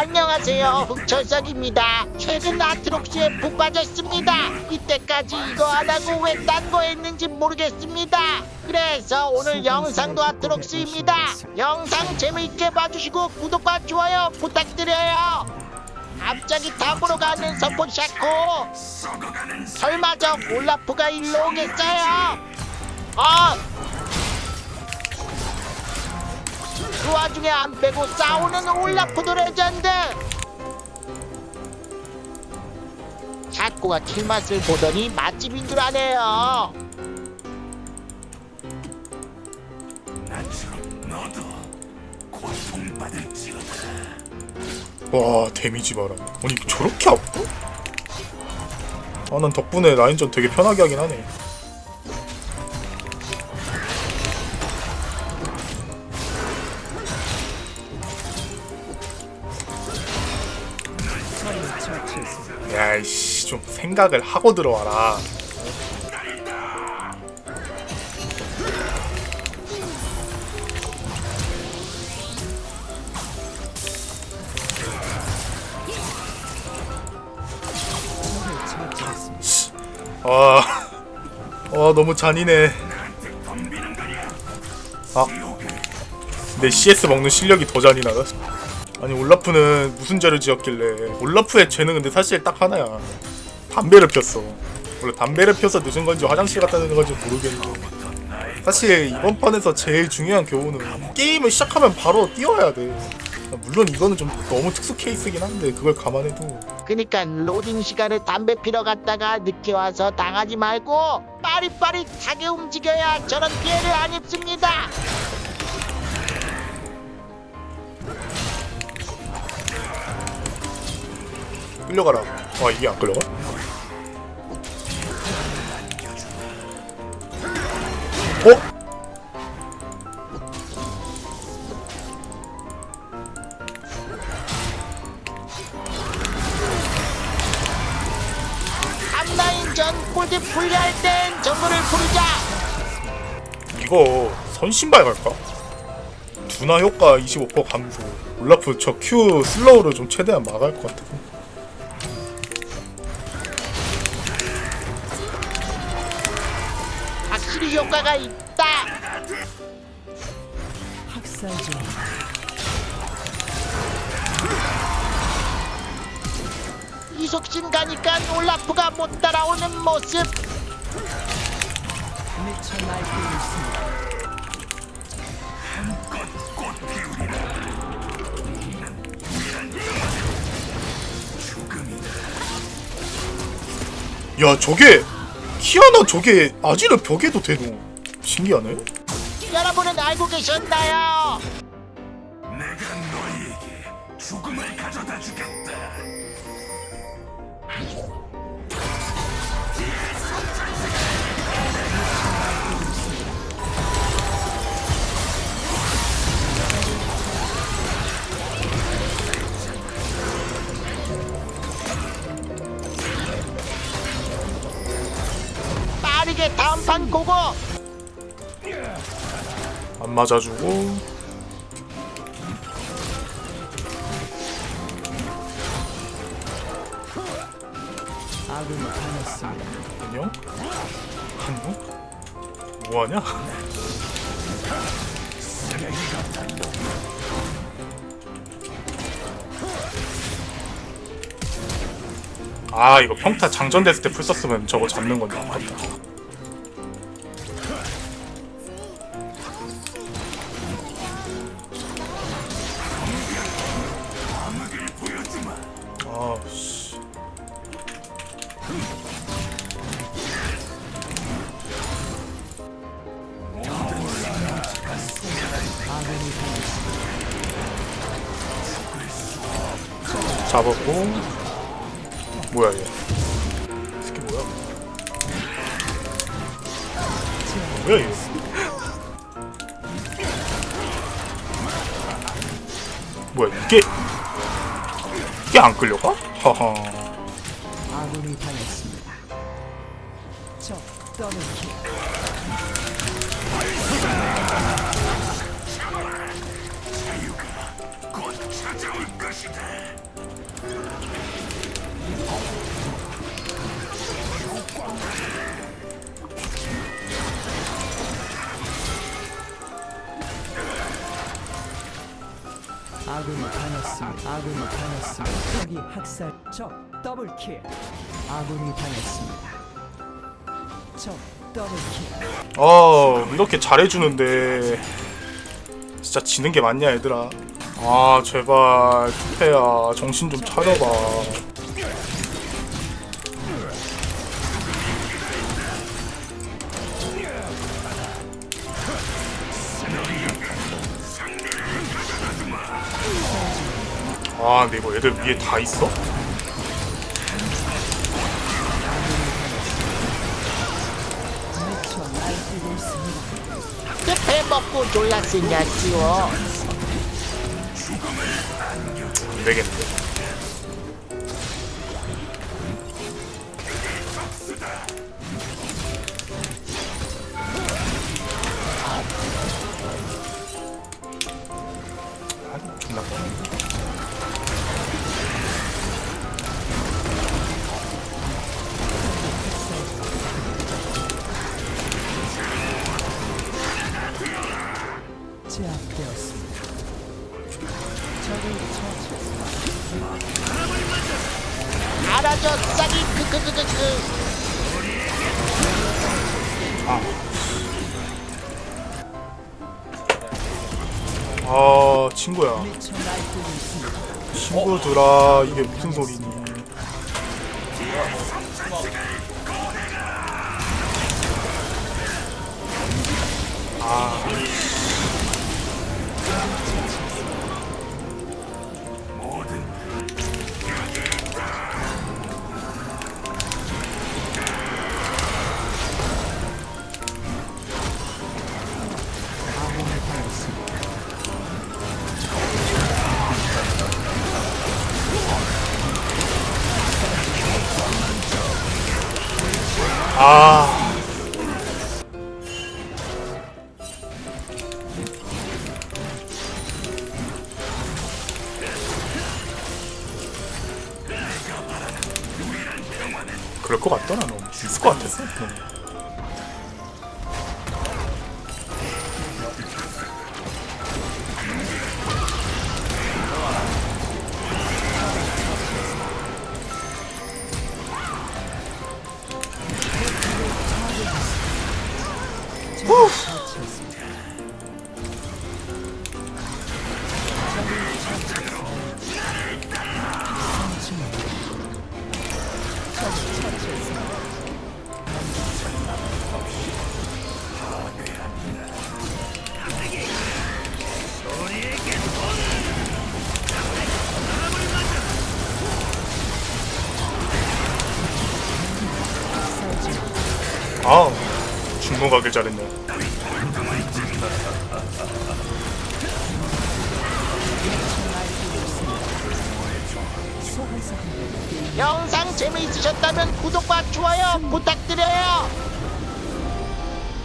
안녕하세요. 흑철석입니다. 최근 아트록스에 푹 빠졌습니다. 이때까지 이거 안 하고 왜 딴 거 했는지 모르겠습니다. 그래서 오늘 영상도 아트록스입니다. 영상 재미있게 봐주시고 구독과 좋아요 부탁드려요. 갑자기 탑으로 가는 서포 샤코. 설마 저 올라프가 일로 오겠어요? 어! 그 와중에 안 빼고 싸우는 올라프도 레전드. 샤코가 킬맛을 보더니 맛집인 줄 아네요. 와 데미지 봐라. 아니 저렇게 아파? 아난 덕분에 라인전 되게 편하게 하긴 하네 생각을 하고 들어와라 와, 와 너무 잔인해. 아, 내 CS 먹는 실력이 더 잔인하다. 아니 올라프는 무슨 죄를 지었길래? 올라프의 죄는 근데 사실 딱 하나야. 담배를 폈어. 원래 담배를 펴서 늦은 건지 화장실 갔다 늦은 건지 모르겠는데. 사실 이번 판에서 제일 중요한 교훈은 게임을 시작하면 바로 뛰어야 돼. 물론 이거는 좀 너무 특수 케이스긴 한데 그걸 감안해도 그니까 로딩 시간에 담배 피러 갔다가 늦게 와서 당하지 말고 빠릿빠릿하게 움직여야 저런 피해를 안 입습니다 끌려가라. 아 이게 안 끌려가? 이거 선신발 갈까? 두나 효과 25% 감소. 올라프 저 Q 슬로우를 좀 최대한 막을 것 같아. 확실히 효과가 있다 학살 중 이속신 가니까 올라프가 못 따라오는 모습 야 저게 키아나 저게 아지르 벽에도 되노. 신기하네. 여러분은 알고 계셨나요? 내가 너희에게 죽음을 가져다 주겠다. 빠르게 다음 판 고고 안 맞아주고. 안녕? 한국? 뭐하냐? 아 이거 평타 장전됐을 때 풀 썼으면 저거 잡는 건데 아깝다 잡았고 뭐야 얘 새끼 뭐야 뭐야 얘 뭐야 이게 이게 안 끌려가? 하하 아군이 당했습니다. 적 더블킬. 찾아올 것이. 아군이 당했습니다. 아군이 당했습니다. 적이 학살. 적 더블킬. 아군이 당했습니다. 적 더블킬. 아 이렇게 잘해주는데 진짜 지는 게 맞냐 얘들아 아 제발 투패야. 정신 좀 차려봐. 아 근데 이거 애들 위에 다 있어? 배 먹고 지워. 안 되겠는데? 아, 존나 뻔 알아줘 싹이 크크크크크 아 친구야. 날뛰고 있습니다. 친구들아 이게 무슨 소리니? 아 아. 그럴 것 같더라 너 있을 것 같았어 중공 가길 잘했네. 영상 재미있으셨다면 구독과 좋아요 부탁드려요